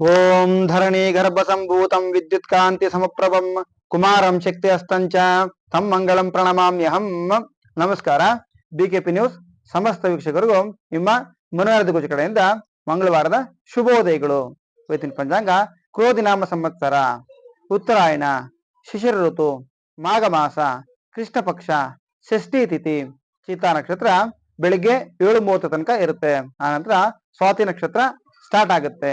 ಓಂ ಧರಣಿ ಗರ್ಭ ಸಂಭೂತಂ ವಿದ್ಯುತ್ ಕಾಂತಿ ಸಮಪ್ರಭಂ ಕುಮಾರಂ ಶಕ್ತಿ ಅಸ್ತಂಚ ತಮ್ ಮಂಗಳಂ ಪ್ರಣಮಾಮ್ಯಹಂ ನಮಸ್ಕಾರ ಬಿಕೆಪಿ ನ್ಯೂಸ್ ಸಮಸ್ತ ವೀಕ್ಷಕರಿಗೂ ನಿಮ್ಮ ಮನೋರಂಜ ಗುಜ ಕಡೆಯಿಂದ ಮಂಗಳವಾರದ ಶುಭೋದಯಗಳು. ಇವತ್ತಿನ ಪಂಚಾಂಗ, ಕ್ರೋಧಿನಾಮ ಸಂವತ್ಸರ, ಉತ್ತರಾಯಣ, ಶಿಶಿರ ಋತು, ಮಾಘ ಮಾಸ, ಕೃಷ್ಣ ಪಕ್ಷ, ಷಷ್ಠಿ ತಿಥಿ ಚೀತಾ ನಕ್ಷತ್ರ ಬೆಳಿಗ್ಗೆ ಏಳು ಮೂವತ್ತು ತನಕ ಇರುತ್ತೆ. ಆನಂತರ ಸ್ವಾತಿ ನಕ್ಷತ್ರ ಸ್ಟಾರ್ಟ್ ಆಗುತ್ತೆ.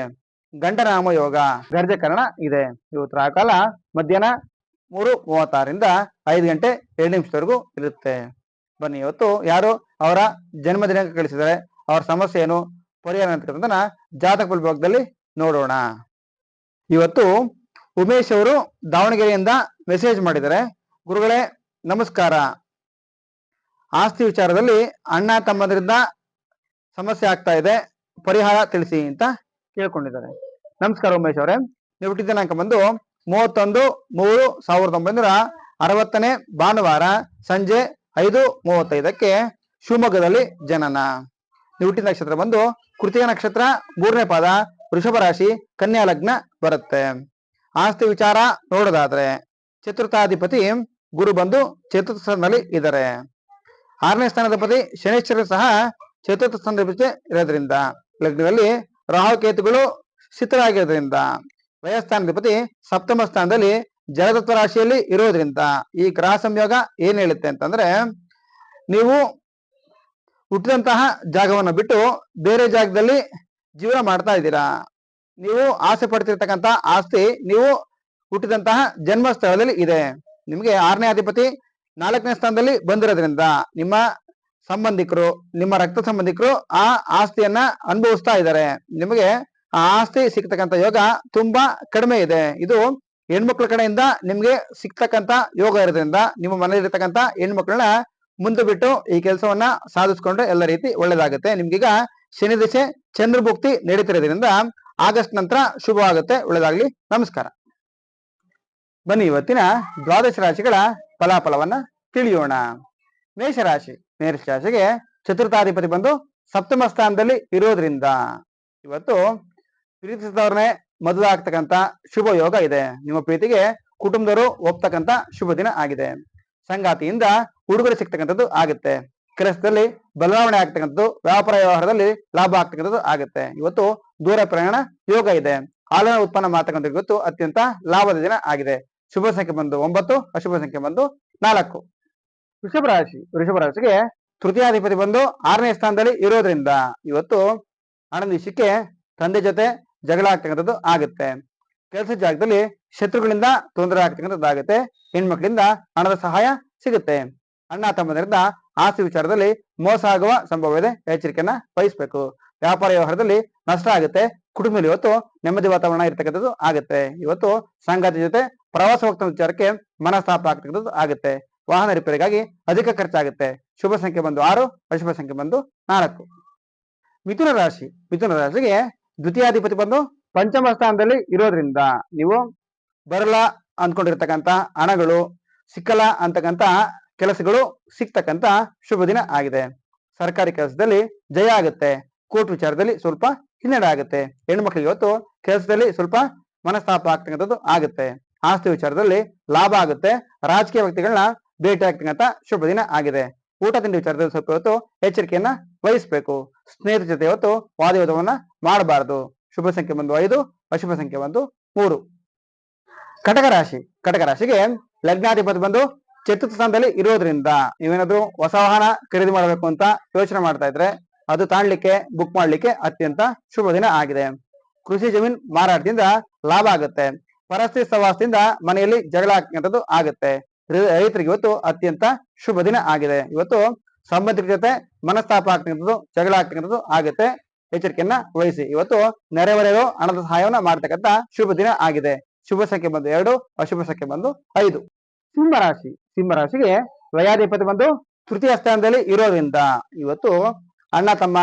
ಗಂಡನಾಮ ಯೋಗ ಗರ್ಜಕರಣ ಇದೆ. ಇವತ್ತು ಕಾಲ ಮಧ್ಯಾಹ್ನ ಮೂರು ಮೂವತ್ತಾರರಿಂದ ಐದು ಗಂಟೆ ಎರಡು ನಿಮಿಷದವರೆಗೂ ಇರುತ್ತೆ. ಬನ್ನಿ, ಇವತ್ತು ಯಾರು ಅವರ ಜನ್ಮ ದಿನಾಂಕ ಕಳಿಸಿದರೆ, ಅವರ ಸಮಸ್ಯೆ ಏನು ಪರಿಹಾರ ಅಂತಕ್ಕಂಥದ್ದನ್ನ ಜಾತಕ ವಿಭಾಗದಲ್ಲಿ ನೋಡೋಣ. ಇವತ್ತು ಉಮೇಶ್ ಅವರು ದಾವಣಗೆರೆಯಿಂದ ಮೆಸೇಜ್ ಮಾಡಿದ್ದಾರೆ. ಗುರುಗಳೇ, ನಮಸ್ಕಾರ. ಆಸ್ತಿ ವಿಚಾರದಲ್ಲಿ ಅಣ್ಣ ತಮ್ಮದರಿಂದ ಸಮಸ್ಯೆ ಆಗ್ತಾ ಇದೆ. ಪರಿಹಾರ ತಿಳಿಸಿ ಅಂತ ಕೇಳ್ಕೊಂಡಿದ್ದಾರೆ ನಮಸ್ಕಾರ ಉಮೇಶ್ ಅವರೇ. ನೀವು ಹುಟ್ಟಿದ ದಿನಾಂಕ ಬಂದು ಮೂವತ್ತೊಂದು ಮೂರು ಸಾವಿರದ ಒಂಬೈನೂರ ಅರವತ್ತನೇ ಭಾನುವಾರ ಸಂಜೆ ಐದು ಮೂವತ್ತೈದಕ್ಕೆ ಶಿವಮೊಗ್ಗದಲ್ಲಿ ಜನನ. ನೀವು ಹುಟ್ಟಿದ ನಕ್ಷತ್ರ ಬಂದು ಕೃತಿಯ ನಕ್ಷತ್ರ, ಮೂರನೇ ಪಾದ, ವೃಷಭ ರಾಶಿ, ಕನ್ಯಾ ಲಗ್ನ ಬರುತ್ತೆ. ಆಸ್ತಿ ವಿಚಾರ ನೋಡೋದಾದ್ರೆ ಚತುರ್ಥಾಧಿಪತಿ ಗುರು ಬಂದು ಚತುರ್ಥ ಸ್ಥಾನದಲ್ಲಿ ಇದ್ದಾರೆ. ಆರನೇ ಸ್ಥಾನದ ಪತಿ ಶನೇಶ್ವರ ಸಹ ಚತುರ್ಥ ಸ್ಥಾನಾಧಿಪತಿ ಇರೋದ್ರಿಂದ ಲಗ್ನದಲ್ಲಿ ರಾಹುಕೇತುಗಳು ಸ್ಥಿತರಾಗಿರೋದ್ರಿಂದ ವಯಸ್ಥಾನಾಧಿಪತಿ ಸಪ್ತಮ ಸ್ಥಾನದಲ್ಲಿ ಜಲತತ್ವ ರಾಶಿಯಲ್ಲಿ ಇರೋದ್ರಿಂದ ಈ ಗ್ರಹ ಸಂಯೋಗ ಏನ್ ಹೇಳುತ್ತೆ ಅಂತಂದ್ರೆ ನೀವು ಹುಟ್ಟಿದಂತಹ ಜಾಗವನ್ನು ಬಿಟ್ಟು ಬೇರೆ ಜಾಗದಲ್ಲಿ ಜೀವನ ಮಾಡ್ತಾ ಇದ್ದೀರಾ. ನೀವು ಆಸೆ ಪಡ್ತಿರ್ತಕ್ಕಂತಹ ಆಸ್ತಿ ನೀವು ಹುಟ್ಟಿದಂತಹ ಜನ್ಮ ಸ್ಥಳದಲ್ಲಿ ಇದೆ. ನಿಮಗೆ ಆರನೇ ಅಧಿಪತಿ ನಾಲ್ಕನೇ ಸ್ಥಾನದಲ್ಲಿ ಬಂದಿರೋದ್ರಿಂದ ನಿಮ್ಮ ಸಂಬಂಧಿಕರು, ನಿಮ್ಮ ರಕ್ತ ಸಂಬಂಧಿಕರು ಆ ಆಸ್ತಿಯನ್ನ ಅನುಭವಿಸ್ತಾ ಇದ್ದಾರೆ. ನಿಮಗೆ ಆ ಆಸ್ತಿ ಸಿಗ್ತಕ್ಕಂಥ ಯೋಗ ತುಂಬಾ ಕಡಿಮೆ ಇದೆ. ಇದು ಹೆಣ್ಮಕ್ಳ ಕಡೆಯಿಂದ ನಿಮ್ಗೆ ಸಿಗ್ತಕ್ಕಂತ ಯೋಗ ಇರೋದ್ರಿಂದ ನಿಮ್ಮ ಮನೆಯಲ್ಲಿರ್ತಕ್ಕಂಥ ಹೆಣ್ಮಕ್ಳನ್ನ ಮುಂದೆ ಬಿಟ್ಟು ಈ ಕೆಲಸವನ್ನ ಸಾಧಿಸ್ಕೊಂಡ್ರೆ ಎಲ್ಲ ರೀತಿ ಒಳ್ಳೇದಾಗುತ್ತೆ. ನಿಮ್ಗೀಗ ಶನಿ ದಿಶೆ ಚಂದ್ರಭುಕ್ತಿ ನಡೀತಿರೋದ್ರಿಂದ ಆಗಸ್ಟ್ ನಂತರ ಶುಭವಾಗುತ್ತೆ ಒಳ್ಳೇದಾಗ್ಲಿ. ನಮಸ್ಕಾರ. ಬನ್ನಿ ಇವತ್ತಿನ ದ್ವಾದಶ ರಾಶಿಗಳ ಫಲಾಫಲವನ್ನ ತಿಳಿಯೋಣ. ಮೇಷರಾಶಿ ಮೇಷ ರಾಶಿಗೆ ಚತುರ್ಥಾಧಿಪತಿ ಬಂದು ಸಪ್ತಮ ಸ್ಥಾನದಲ್ಲಿ ಇರೋದ್ರಿಂದ ಇವತ್ತು ಪ್ರೀತಿಸಿದವ್ರನ್ನೇ ಮದುವೆ ಆಗ್ತಕ್ಕಂತ ಶುಭ ಯೋಗ ಇದೆ. ನಿಮ್ಮ ಪ್ರೀತಿಗೆ ಕುಟುಂಬದವರು ಒಪ್ತಕ್ಕಂತ ಶುಭ ದಿನ ಆಗಿದೆ. ಸಂಗಾತಿಯಿಂದ ಉಡುಗೊರೆ ಸಿಗ್ತಕ್ಕಂಥದ್ದು ಆಗುತ್ತೆ. ಕೆಲಸದಲ್ಲಿ ಬದಲಾವಣೆ ಆಗ್ತಕ್ಕಂಥದ್ದು, ವ್ಯಾಪಾರ ವ್ಯವಹಾರದಲ್ಲಿ ಲಾಭ ಆಗ್ತಕ್ಕಂಥದ್ದು ಆಗುತ್ತೆ. ಇವತ್ತು ದೂರ ಪ್ರಯಾಣ ಯೋಗ ಇದೆ. ಹಾಲಿನ ಉತ್ಪನ್ನ ಮಾಡ್ತಕ್ಕಂಥ ಇವತ್ತು ಅತ್ಯಂತ ಲಾಭದ ದಿನ ಆಗಿದೆ. ಶುಭ ಸಂಖ್ಯೆ ಬಂದು ಒಂಬತ್ತು, ಅಶುಭ ಸಂಖ್ಯೆ ಬಂದು ನಾಲ್ಕು. ವೃಷಭ ರಾಶಿ ವೃಷಭ ರಾಶಿಗೆ ತೃತೀಯಾಧಿಪತಿ ಬಂದು ಆರನೇ ಸ್ಥಾನದಲ್ಲಿ ಇರೋದ್ರಿಂದ ಇವತ್ತು ಹಣದ ವಿಷಯಕ್ಕೆ ತಂದೆ ಜೊತೆ ಜಗಳ ಆಗ್ತಕ್ಕಂಥದ್ದು ಆಗುತ್ತೆ. ಕೆಲಸ ಜಾಗದಲ್ಲಿ ಶತ್ರುಗಳಿಂದ ತೊಂದರೆ ಆಗ್ತಕ್ಕಂಥದ್ದು ಆಗುತ್ತೆ. ಹೆಣ್ಮಕ್ಳಿಂದ ಹಣದ ಸಹಾಯ ಸಿಗುತ್ತೆ. ಅಣ್ಣ, ತಮ್ಮದರಿಂದ ಆಸ್ತಿ ವಿಚಾರದಲ್ಲಿ ಮೋಸ ಆಗುವ ಸಂಭವ ಇದೆ ಎಚ್ಚರಿಕೆಯನ್ನ ವಹಿಸ್ಬೇಕು. ವ್ಯಾಪಾರ ವ್ಯವಹಾರದಲ್ಲಿ ನಷ್ಟ ಆಗುತ್ತೆ. ಕುಟುಂಬದಲ್ಲಿ ಇವತ್ತು ನೆಮ್ಮದಿ ವಾತಾವರಣ ಇರ್ತಕ್ಕಂಥದ್ದು ಆಗುತ್ತೆ. ಇವತ್ತು ಸಂಗಾತಿ ಜೊತೆ ಪ್ರವಾಸ ಹೋಗ್ತಾ ವಿಚಾರಕ್ಕೆ ಮನಸ್ತಾಪ ಆಗ್ತಕ್ಕಂಥದ್ದು ಆಗುತ್ತೆ. ವಾಹನ ರಿಪೇರಿಗಾಗಿ ಅಧಿಕ ಖರ್ಚಾಗುತ್ತೆ. ಶುಭ ಸಂಖ್ಯೆ ಬಂದು ಆರು, ಅಶುಭ ಸಂಖ್ಯೆ ಬಂದು ನಾಲ್ಕು. ಮಿಥುನ ರಾಶಿ. ಮಿಥುನ ರಾಶಿಗೆ ದ್ವಿತೀಯಾಧಿಪತಿ ಬಂದು ಪಂಚಮ ಸ್ಥಾನದಲ್ಲಿ ಇರೋದ್ರಿಂದ ನೀವು ಬರಲ ಅಂದ್ಕೊಂಡಿರ್ತಕ್ಕಂಥ ಹಣಗಳು ಸಿಕ್ಕಲ್ಲ ಅಂತಕ್ಕಂತ ಕೆಲಸಗಳು ಸಿಗ್ತಕ್ಕಂತ ಶುಭ ದಿನ ಆಗಿದೆ. ಸರ್ಕಾರಿ ಕೆಲಸದಲ್ಲಿ ಜಯ ಆಗುತ್ತೆ. ಕೋರ್ಟ್ ವಿಚಾರದಲ್ಲಿ ಸ್ವಲ್ಪ ಹಿನ್ನಡೆ ಆಗುತ್ತೆ. ಹೆಣ್ಮಕ್ಳಿಗೆ ಇವತ್ತು ಕೆಲಸದಲ್ಲಿ ಸ್ವಲ್ಪ ಮನಸ್ತಾಪ ಆಗ್ತಕ್ಕಂಥದ್ದು ಆಗುತ್ತೆ. ಆಸ್ತಿ ವಿಚಾರದಲ್ಲಿ ಲಾಭ ಆಗುತ್ತೆ. ರಾಜಕೀಯ ವ್ಯಕ್ತಿಗಳನ್ನ ಭೇಟಿ ಆಗ್ತಕ್ಕಂಥ ಶುಭ ದಿನ ಆಗಿದೆ. ಊಟ, ತಿಂಡಿ ವಿಚಾರದಲ್ಲಿ ಸ್ವಲ್ಪ ಇವತ್ತು ಎಚ್ಚರಿಕೆಯನ್ನ ವಹಿಸ್ಬೇಕು. ಸ್ನೇಹಿತರ ಜೊತೆ ಇವತ್ತು ವಾದವಿವಾದವನ್ನ ಮಾಡಬಾರದು. ಶುಭ ಸಂಖ್ಯೆ ಬಂದು ಐದು, ಅಶುಭ ಸಂಖ್ಯೆ ಬಂದು ಮೂರು. ಕಟಕ ರಾಶಿ. ಕಟಕ ರಾಶಿಗೆ ಲಗ್ನಾಧಿಪತಿ ಬಂದು ಚತುರ್ಥ ಸ್ಥಾನದಲ್ಲಿ ಇರೋದ್ರಿಂದ ನೀವೇನಾದ್ರೂ ಹೊಸ ವಾಹನ ಖರೀದಿ ಮಾಡಬೇಕು ಅಂತ ಯೋಚನೆ ಮಾಡ್ತಾ ಇದ್ರೆ ಅದು ತಾಣ್ಲಿಕ್ಕೆ ಬುಕ್ ಮಾಡ್ಲಿಕ್ಕೆ ಅತ್ಯಂತ ಶುಭ ದಿನ ಆಗಿದೆ. ಕೃಷಿ ಜಮೀನ್ ಮಾರಾಟದಿಂದ ಲಾಭ ಆಗುತ್ತೆ. ಪರಸ್ಥಿತಿ ಸವಾಸದಿಂದ ಮನೆಯಲ್ಲಿ ಜಗಳ ಆಗ್ತಕ್ಕಂಥದ್ದು ಆಗುತ್ತೆ. ರೈತರಿಗೆ ಇವತ್ತು ಅತ್ಯಂತ ಶುಭ ದಿನ ಆಗಿದೆ. ಇವತ್ತು ಸಂಬಂಧಿಕರ ಜೊತೆ ಮನಸ್ತಾಪ ಆಗ್ತಕ್ಕಂಥದ್ದು, ಜಗಳ ಆಗ್ತಕ್ಕಂಥದ್ದು ಆಗುತ್ತೆ. ಎಚ್ಚರಿಕೆಯನ್ನ ವಹಿಸಿ. ಇವತ್ತು ನೆರೆಹೊರೆಯರು ಹಣದ ಸಹಾಯವನ್ನ ಮಾಡ್ತಕ್ಕಂತ ಶುಭ ದಿನ ಆಗಿದೆ. ಶುಭ ಸಂಖ್ಯೆ ಬಂದು ಎರಡು, ಅಶುಭ ಸಂಖ್ಯೆ ಬಂದು ಐದು. ಸಿಂಹರಾಶಿ ಸಿಂಹರಾಶಿಗೆ ವಯಾಧಿಪತಿ ಬಂದು ತೃತೀಯ ಸ್ಥಾನದಲ್ಲಿ ಇರೋದ್ರಿಂದ ಇವತ್ತು ಅಣ್ಣ ತಮ್ಮ,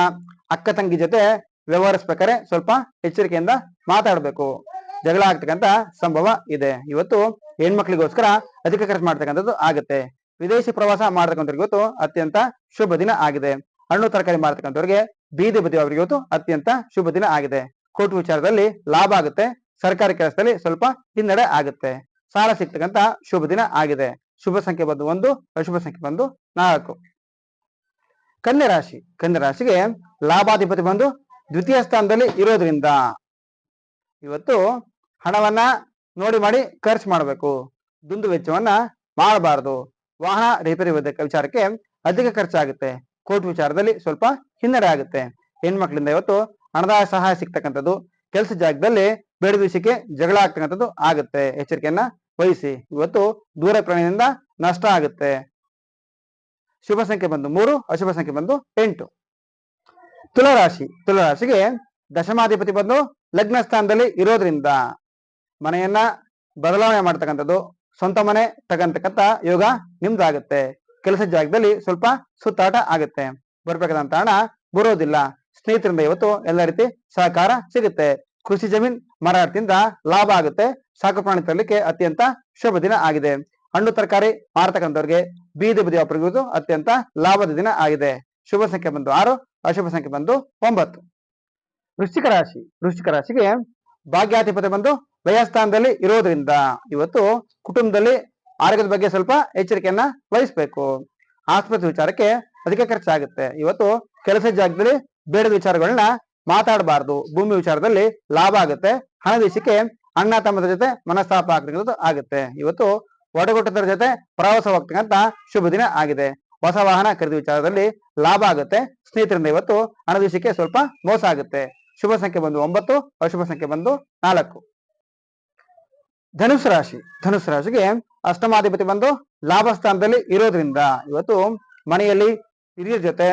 ಅಕ್ಕ ತಂಗಿ ಜೊತೆ ವ್ಯವಹರಿಸ್ಬೇಕಾದ್ರೆ ಸ್ವಲ್ಪ ಎಚ್ಚರಿಕೆಯಿಂದ ಮಾತಾಡಬೇಕು. ಜಗಳ ಆಗ್ತಕ್ಕಂತ ಸಂಭವ ಇದೆ. ಇವತ್ತು ಹೆಣ್ಮಕ್ಳಿಗೋಸ್ಕರ ಅಧಿಕ ಖರ್ಚು ಮಾಡ್ತಕ್ಕಂಥದ್ದು ಆಗುತ್ತೆ. ವಿದೇಶಿ ಪ್ರವಾಸ ಮಾಡ್ತಕ್ಕಂಥವ್ರಿಗೆ ಇವತ್ತು ಅತ್ಯಂತ ಶುಭ ದಿನ ಆಗಿದೆ. ಹಣ್ಣು ತರಕಾರಿ ಮಾಡ್ತಕ್ಕಂಥವ್ರಿಗೆ ಬೀದಿ ಬದಿ ಅವರಿಗೆ ಇವತ್ತು ಅತ್ಯಂತ ಶುಭ ದಿನ ಆಗಿದೆ. ಕೋಟು ವಿಚಾರದಲ್ಲಿ ಲಾಭ ಆಗುತ್ತೆ. ಸರ್ಕಾರಿ ಕೆಲಸದಲ್ಲಿ ಸ್ವಲ್ಪ ಹಿನ್ನಡೆ ಆಗುತ್ತೆ. ಸಾಲ ಸಿಗ್ತಕ್ಕಂತ ಶುಭ ದಿನ ಆಗಿದೆ. ಶುಭ ಸಂಖ್ಯೆ ಬಂದು ಒಂದು, ಅಶುಭ ಸಂಖ್ಯೆ ಬಂದು ನಾಲ್ಕು. ಕನ್ಯಾ ರಾಶಿ. ಕನ್ಯಾ ರಾಶಿಗೆ ಲಾಭಾಧಿಪತಿ ಬಂದು ದ್ವಿತೀಯ ಸ್ಥಾನದಲ್ಲಿ ಇರೋದ್ರಿಂದ ಇವತ್ತು ಹಣವನ್ನ ನೋಡಿ ಮಾಡಿ ಖರ್ಚು ಮಾಡಬೇಕು. ದುಂದು ವೆಚ್ಚವನ್ನ ಮಾಡಬಾರದು. ವಾಹನ ರಿಪೇರಿ ವಿಚಾರಕ್ಕೆ ಅಧಿಕ ಖರ್ಚಾಗುತ್ತೆ. ಕೋರ್ಟ್ ವಿಚಾರದಲ್ಲಿ ಸ್ವಲ್ಪ ಹಿನ್ನಡೆ ಆಗುತ್ತೆ. ಹೆಣ್ಮಕ್ಳಿಂದ ಇವತ್ತು ಹಣದ ಸಹಾಯ ಸಿಗ್ತಕ್ಕಂಥದ್ದು ಕೆಲಸ ಜಾಗದಲ್ಲಿ ಬೇಡ ವಿಷಯಕ್ಕೆ ಜಗಳ ಆಗ್ತಕ್ಕಂಥದ್ದು ಆಗುತ್ತೆ. ಎಚ್ಚರಿಕೆಯನ್ನ ವಹಿಸಿ. ಇವತ್ತು ದೂರ ಪ್ರಾಣಿಯಿಂದ ನಷ್ಟ ಆಗುತ್ತೆ. ಶುಭ ಸಂಖ್ಯೆ ಬಂದು ಮೂರು, ಅಶುಭ ಸಂಖ್ಯೆ ಬಂದು ಎಂಟು. ತುಲಾರಾಶಿ. ತುಲಾರಾಶಿಗೆ ದಶಮಾಧಿಪತಿ ಬಂದು ಲಗ್ನ ಸ್ಥಾನದಲ್ಲಿ ಇರೋದ್ರಿಂದ ಮನೆಯನ್ನ ಬದಲಾವಣೆ ಮಾಡ್ತಕ್ಕಂಥದ್ದು, ಸ್ವಂತ ಮನೆ ತಗಂತಕ್ಕಂಥ ಯೋಗ ನಿಮ್ದಾಗುತ್ತೆ. ಕೆಲಸ ಜಾಗದಲ್ಲಿ ಸ್ವಲ್ಪ ಸುತ್ತಾಟ ಆಗುತ್ತೆ. ಬರ್ಬೇಕಾದಂತ ಹಣ ಬರೋದಿಲ್ಲ. ಸ್ನೇಹಿತರಿಂದ ಇವತ್ತು ಎಲ್ಲ ರೀತಿ ಸಹಕಾರ ಸಿಗುತ್ತೆ. ಕೃಷಿ ಜಮೀನ್ ಮಾರಾಟದಿಂದ ಲಾಭ ಆಗುತ್ತೆ. ಸಾಕು ಪ್ರಾಣಿ ತರಲಿಕ್ಕೆ ಅತ್ಯಂತ ಶುಭ ದಿನ ಆಗಿದೆ. ಹಣ್ಣು, ತರಕಾರಿ ಮಾರತಕ್ಕಂಥವ್ರಿಗೆ ಬೀದಿ ಬದಿ ಅತ್ಯಂತ ಲಾಭದ ದಿನ ಆಗಿದೆ. ಶುಭ ಸಂಖ್ಯೆ ಬಂದು ಆರು, ಅಶುಭ ಸಂಖ್ಯೆ ಬಂದು ಒಂಬತ್ತು. ವೃಶ್ಚಿಕ ರಾಶಿ. ವೃಶ್ಚಿಕ ರಾಶಿಗೆ ಭಾಗ್ಯಾಧಿಪತಿ ಬಂದು ವ್ಯಯಸ್ಥಾನದಲ್ಲಿ ಇರೋದ್ರಿಂದ ಇವತ್ತು ಕುಟುಂಬದಲ್ಲಿ ಆರೋಗ್ಯದ ಬಗ್ಗೆ ಸ್ವಲ್ಪ ಎಚ್ಚರಿಕೆಯನ್ನ ವಹಿಸ್ಬೇಕು. ಆಸ್ಪತ್ರೆ ವಿಚಾರಕ್ಕೆ ಅಧಿಕ ಖರ್ಚಾಗುತ್ತೆ. ಇವತ್ತು ಕೆಲಸ ಜಾಗದಲ್ಲಿ ಬೇಡದ ವಿಚಾರಗಳನ್ನ ಮಾತಾಡಬಾರ್ದು. ಭೂಮಿ ವಿಚಾರದಲ್ಲಿ ಲಾಭ ಆಗುತ್ತೆ. ಹಣ ವಿಷಯಕ್ಕೆ ಅಣ್ಣ ತಮ್ಮದ ಜೊತೆ ಮನಸ್ತಾಪ ಆಗ್ತಕ್ಕಂಥದ್ದು ಆಗುತ್ತೆ. ಇವತ್ತು ಒಡಗುಟ್ಟದರ ಜೊತೆ ಪ್ರವಾಸ ಹೋಗ್ತಕ್ಕಂತ ಶುಭ ದಿನ ಆಗಿದೆ. ಹೊಸ ವಾಹನ ಖರೀದಿ ವಿಚಾರದಲ್ಲಿ ಲಾಭ ಆಗುತ್ತೆ. ಸ್ನೇಹಿತರಿಂದ ಇವತ್ತು ಹಣದ ವಿಷಯಕ್ಕೆ ಸ್ವಲ್ಪ ಮೋಸ ಆಗುತ್ತೆ. ಶುಭ ಸಂಖ್ಯೆ ಬಂದು ಒಂಬತ್ತು, ಅಶುಭ ಸಂಖ್ಯೆ ಬಂದು ನಾಲ್ಕು. ಧನುಸ್ ರಾಶಿ, ಧನುಸ್ ರಾಶಿಗೆ ಅಷ್ಟಮಾಧಿಪತಿ ಬಂದು ಲಾಭ ಸ್ಥಾನದಲ್ಲಿ ಇರೋದ್ರಿಂದ ಇವತ್ತು ಮನೆಯಲ್ಲಿ ಹಿರಿಯರ ಜೊತೆ,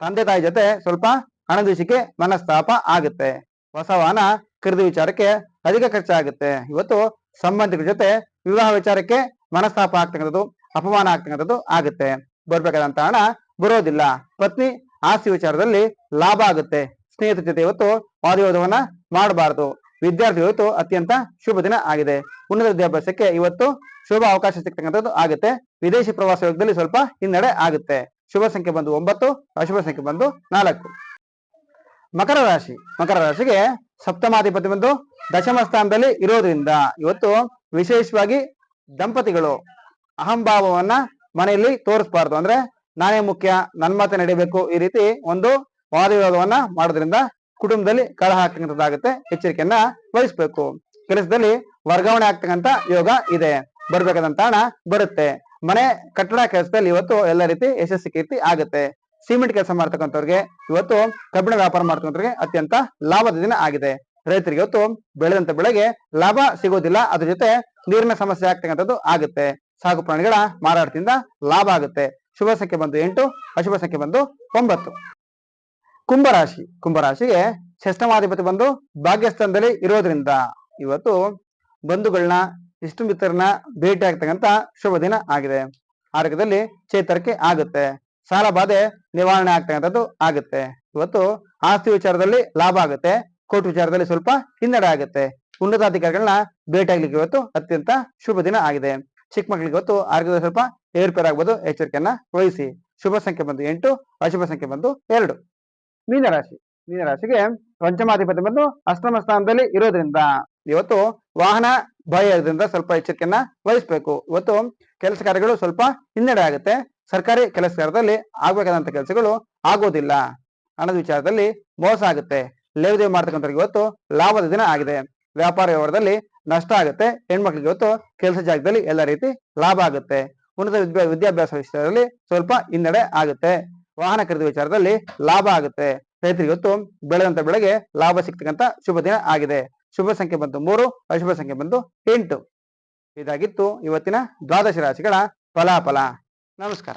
ತಂದೆ ತಾಯಿ ಜೊತೆ ಸ್ವಲ್ಪ ಹಣದ ವಿಷಯಕ್ಕೆ ಮನಸ್ತಾಪ ಆಗುತ್ತೆ. ಹೊಸ ವಾಹನ ಖರೀದಿ ವಿಚಾರಕ್ಕೆ ಅಧಿಕ ಖರ್ಚಾಗುತ್ತೆ. ಇವತ್ತು ಸಂಬಂಧಿಕರ ಜೊತೆ ವಿವಾಹ ವಿಚಾರಕ್ಕೆ ಮನಸ್ತಾಪ ಆಗ್ತಕ್ಕಂಥದ್ದು, ಅಪಮಾನ ಆಗ್ತಕ್ಕಂಥದ್ದು ಆಗುತ್ತೆ. ಬರ್ಬೇಕಾದಂತ ಹಣ ಬರೋದಿಲ್ಲ. ಪತ್ನಿ ಆಸ್ತಿ ವಿಚಾರದಲ್ಲಿ ಲಾಭ ಆಗುತ್ತೆ. ಸ್ನೇಹಿತರ ಜೊತೆ ಇವತ್ತು ವಾದವಿವಾದವನ್ನ ಮಾಡಬಾರದು. ವಿದ್ಯಾರ್ಥಿ ಇವತ್ತು ಅತ್ಯಂತ ಶುಭ ದಿನ ಆಗಿದೆ. ಉನ್ನತ ವಿದ್ಯಾಭ್ಯಾಸಕ್ಕೆ ಇವತ್ತು ಶುಭ ಅವಕಾಶ ಸಿಗ್ತಕ್ಕಂಥದ್ದು ಆಗುತ್ತೆ. ವಿದೇಶಿ ಪ್ರವಾಸ ಯೋಗದಲ್ಲಿ ಸ್ವಲ್ಪ ಹಿನ್ನಡೆ ಆಗುತ್ತೆ. ಶುಭ ಸಂಖ್ಯೆ ಬಂದು ಒಂಬತ್ತು, ಅಶುಭ ಸಂಖ್ಯೆ ಬಂದು ನಾಲ್ಕು. ಮಕರ ರಾಶಿ. ಮಕರ ರಾಶಿಗೆ ಸಪ್ತಮಾಧಿಪತಿ ಬಂದು ದಶಮ ಸ್ಥಾನದಲ್ಲಿ ಇರೋದ್ರಿಂದ ಇವತ್ತು ವಿಶೇಷವಾಗಿ ದಂಪತಿಗಳು ಅಹಂಭಾವವನ್ನ ಮನೆಯಲ್ಲಿ ತೋರಿಸಬಾರ್ದು. ಅಂದ್ರೆ ನಾನೇ ಮುಖ್ಯ ನನ್ನ ಮಾತೆ ನಡಿಬೇಕು ಈ ರೀತಿ ಒಂದು ವಾದವಿವಾದವನ್ನ ಮಾಡೋದ್ರಿಂದ ಕುಟುಂಬದಲ್ಲಿ ಕಳ ಹಾಕ್ತಕ್ಕಂಥದ್ದಾಗುತ್ತೆ ಎಚ್ಚರಿಕೆಯನ್ನ ವಹಿಸ್ಬೇಕು. ಕೆಲಸದಲ್ಲಿ ವರ್ಗಾವಣೆ ಆಗ್ತಕ್ಕಂತ ಯೋಗ ಇದೆ. ಬರ್ಬೇಕಾದಂತ ಹಣ ಬರುತ್ತೆ. ಮನೆ ಕಟ್ಟಡ ಕೆಲಸದಲ್ಲಿ ಇವತ್ತು ಎಲ್ಲ ರೀತಿ ಯಶಸ್ವಿ ಕೀರ್ತಿ ಆಗುತ್ತೆ. ಸಿಮೆಂಟ್ ಕೆಲಸ ಮಾಡ್ತಕ್ಕಂಥವ್ರಿಗೆ ಇವತ್ತು ಕಬ್ಬಿಣ ವ್ಯಾಪಾರ ಮಾಡ್ತಕ್ಕಂಥವ್ರಿಗೆ ಅತ್ಯಂತ ಲಾಭದ ದಿನ ಆಗಿದೆ. ರೈತರಿಗೆ ಇವತ್ತು ಬೆಳೆದಂತ ಬೆಳೆಗೆ ಲಾಭ ಸಿಗೋದಿಲ್ಲ. ಅದ್ರ ಜೊತೆ ನೀರಿನ ಸಮಸ್ಯೆ ಆಗ್ತಕ್ಕಂಥದ್ದು ಆಗುತ್ತೆ. ಸಾಕು ಪ್ರಾಣಿಗಳ ಮಾರಾಟದಿಂದ ಲಾಭ ಆಗುತ್ತೆ. ಶುಭ ಸಂಖ್ಯೆ ಬಂದು ಎಂಟು, ಅಶುಭ ಸಂಖ್ಯೆ ಬಂದು ಒಂಬತ್ತು. ಕುಂಭರಾಶಿ. ಕುಂಭರಾಶಿಗೆ ಷಷ್ಟಮಾಧಿಪತಿ ಬಂದು ಭಾಗ್ಯಸ್ಥಾನದಲ್ಲಿ ಇರೋದ್ರಿಂದ ಇವತ್ತು ಬಂಧುಗಳನ್ನ ಇಷ್ಟು ಮಿತ್ರರನ್ನ ಭೇಟಿ ಆಗ್ತಕ್ಕಂತ ಶುಭ ದಿನ ಆಗಿದೆ. ಆರೋಗ್ಯದಲ್ಲಿ ಚೇತರಿಕೆ ಆಗುತ್ತೆ. ಸಾಲ ಬಾಧೆ ನಿವಾರಣೆ ಆಗ್ತಕ್ಕಂಥದ್ದು ಆಗುತ್ತೆ. ಇವತ್ತು ಆಸ್ತಿ ವಿಚಾರದಲ್ಲಿ ಲಾಭ ಆಗುತ್ತೆ. ಕೋರ್ಟ್ ವಿಚಾರದಲ್ಲಿ ಸ್ವಲ್ಪ ಹಿನ್ನಡೆ ಆಗುತ್ತೆ. ಉನ್ನತಾಧಿಕಾರಿಗಳನ್ನ ಭೇಟಿ ಆಗ್ಲಿಕ್ಕೆ ಇವತ್ತು ಅತ್ಯಂತ ಶುಭ ದಿನ ಆಗಿದೆ. ಚಿಕ್ಕ ಮಕ್ಕಳಿಗೆ ಇವತ್ತು ಆರೋಗ್ಯದಲ್ಲಿ ಸ್ವಲ್ಪ ಏರ್ಪೇರಾಗ್ಬೋದು. ಎಚ್ಚರಿಕೆಯನ್ನ ವಹಿಸಿ. ಶುಭ ಸಂಖ್ಯೆ ಬಂದು ಎಂಟು, ಅಶುಭ ಸಂಖ್ಯೆ ಬಂದು ಎರಡು. ಮೀನರಾಶಿ. ಮೀನರಾಶಿಗೆ ಪಂಚಮಾಧಿಪತಿ ಬಂದು ಅಷ್ಟಮ ಸ್ಥಾನದಲ್ಲಿ ಇರೋದ್ರಿಂದ ಇವತ್ತು ವಾಹನ ಭಯ ಇರೋದ್ರಿಂದ ಸ್ವಲ್ಪ ಎಚ್ಚರಿಕೆಯನ್ನ ವಹಿಸ್ಬೇಕು. ಇವತ್ತು ಕೆಲಸ ಕಾರ್ಯಗಳು ಸ್ವಲ್ಪ ಹಿನ್ನಡೆ ಆಗುತ್ತೆ. ಸರ್ಕಾರಿ ಕೆಲಸ ಕಾರ್ಯದಲ್ಲಿ ಆಗ್ಬೇಕಾದಂತ ಕೆಲಸಗಳು ಆಗೋದಿಲ್ಲ. ಹಣದ ವಿಚಾರದಲ್ಲಿ ಮೋಸ ಆಗುತ್ತೆ. ಲೇವದೇವ್ ಮಾಡ್ತಕ್ಕಂಥವ್ರಿಗೆ ಇವತ್ತು ಲಾಭದ ದಿನ ಆಗಿದೆ. ವ್ಯಾಪಾರ ವ್ಯವಹಾರದಲ್ಲಿ ನಷ್ಟ ಆಗುತ್ತೆ. ಹೆಣ್ಮಕ್ಳಿಗೆ ಇವತ್ತು ಕೆಲಸ ಜಾಗದಲ್ಲಿ ಎಲ್ಲ ರೀತಿ ಲಾಭ ಆಗುತ್ತೆ. ಉನ್ನತ ವಿದ್ಯಾ ವಿದ್ಯಾಭ್ಯಾಸ ವಿಷಯದಲ್ಲಿ ಸ್ವಲ್ಪ ಹಿನ್ನಡೆ ಆಗುತ್ತೆ. ವಾಹನ ಖರೀದಿ ವಿಚಾರದಲ್ಲಿ ಲಾಭ ಆಗುತ್ತೆ. ರೈತರಿಗೆ ಇವತ್ತು ಬೆಳೆದಂತ ಬೆಳೆಗೆ ಲಾಭ ಸಿಗ್ತಕ್ಕಂತ ಶುಭ ದಿನ ಆಗಿದೆ. ಶುಭ ಸಂಖ್ಯೆ ಬಂತು ಮೂರು, ಅಶುಭ ಸಂಖ್ಯೆ ಬಂತು ಎಂಟು. ಇದಾಗಿತ್ತು ಇವತ್ತಿನ ದ್ವಾದಶ ರಾಶಿಗಳ ಫಲಾಫಲ. ನಮಸ್ಕಾರ.